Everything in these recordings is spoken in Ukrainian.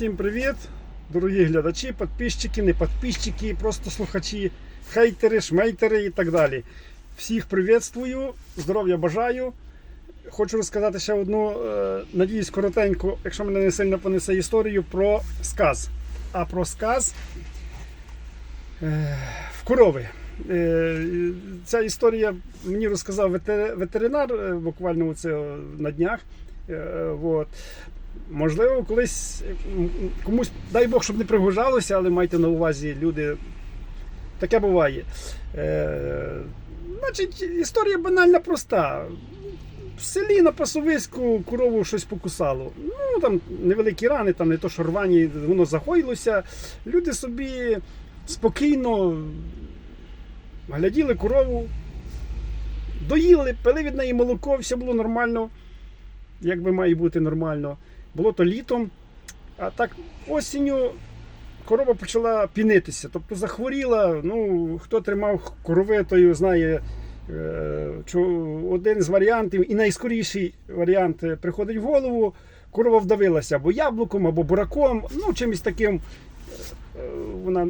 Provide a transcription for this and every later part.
Всім привіт, дорогі глядачі, підписчики, не підписчики, просто слухачі, хейтери, шмейтери і так далі. Всіх привітствую, здоров'я бажаю. Хочу розказати ще одну, е, надіюсь, коротеньку, якщо мене не сильно понесе історію про сказ. А про сказ е, в корови. Е, Ця історія мені розказав ветер- ветеринар буквально оце на днях. Вот. Можливо, колись комусь, дай Бог, щоб не пригожалося, але майте на увазі люди. Таке буває. Е, значить, історія банальна проста. В селі на пасовиську корову щось покусало. Ну там невеликі рани, там не то, що рвані, воно загоїлося. Люди собі спокійно гляділи корову, доїли, пили від неї молоко, все було нормально, як би має бути нормально. Було то літом, а так осінню корова почала пінитися, тобто захворіла. Ну, хто тримав корови, той знає. е, Один з варіантів, і найскоріший варіант е, приходить в голову, корова вдавилася або яблуком, або бураком, ну чимось таким. Е, Вона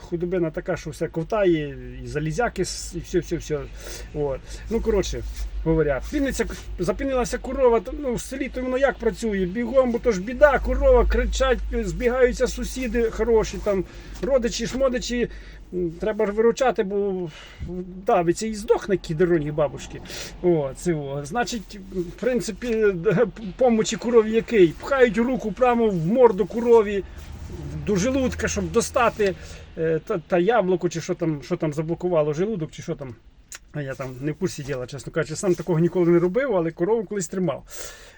худобина така, що все ковтає, і залізяки, і все, все, все. От. Ну, коротше говоря, піниться, запінилася корова, ну, в селі то воно як працює? Бігом, бо то ж біда, корова, кричать, збігаються сусіди хороші, там, родичі, шмодичі. Треба виручати, бо давиться і здохне кі дорогі бабушки. О, це, о. Значить, в принципі, помочі корові який? Пхають руку прямо в морду корові до желудка, щоб достати е, та, та яблуко, чи що там, що там заблокувало желудок, чи що там. Я там не в курсі діла, чесно кажучи, сам такого ніколи не робив, але корову колись тримав.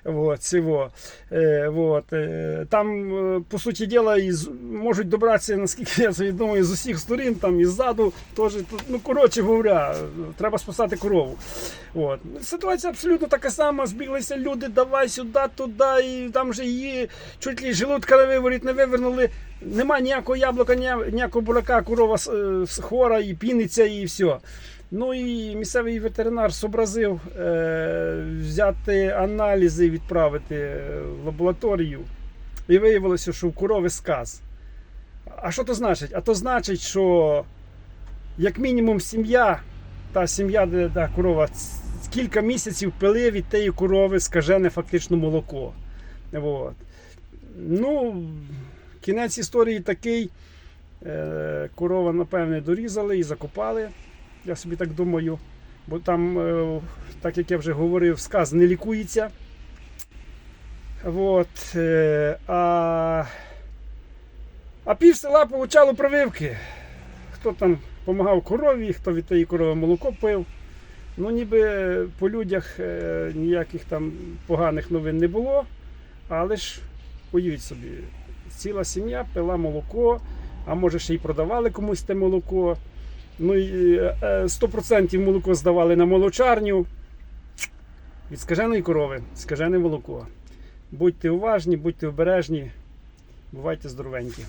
Вот, цього. Е, вот, е, там, е, по суті діла, і з- можуть добратися, наскільки я собі думаю, з усіх сторін, там і ззаду теж. Ну, коротше говоря, треба спасати корову. От. Ситуація абсолютно така сама. Збіглися люди, давай сюди, туди, і там вже її чуть ли желудка не виворіть, не вивернули. Нема ніякого яблука, ніякого бурака, корова е, хвора і піниться, і все. Ну і місцевий ветеринар зобразив е, взяти аналізи відправити е, в лабораторію. І виявилося, що у корови сказ. А що то значить? А то значить, що як мінімум сім'я, та сім'я, де та корова, кілька місяців пили від тієї корови скажене фактично молоко. От. Ну, кінець історії такий. Е, Корова, напевне, дорізали і закопали. Я собі так думаю. Бо там, е, так як я вже говорив, сказ не лікується. От, е, а, а пів села получало прививки. Хто там допомагав корові, хто від тієї корови молоко пив. Ну, ніби по людях ніяких там поганих новин не було. Але ж уявіть собі, ціла сім'я пила молоко, а може ще й продавали комусь те молоко. Ну і е, е, 100% молоко здавали на молочарню. Від скаженої корови, скажене молоко. Будьте уважні, будьте обережні, бувайте здоровенькі.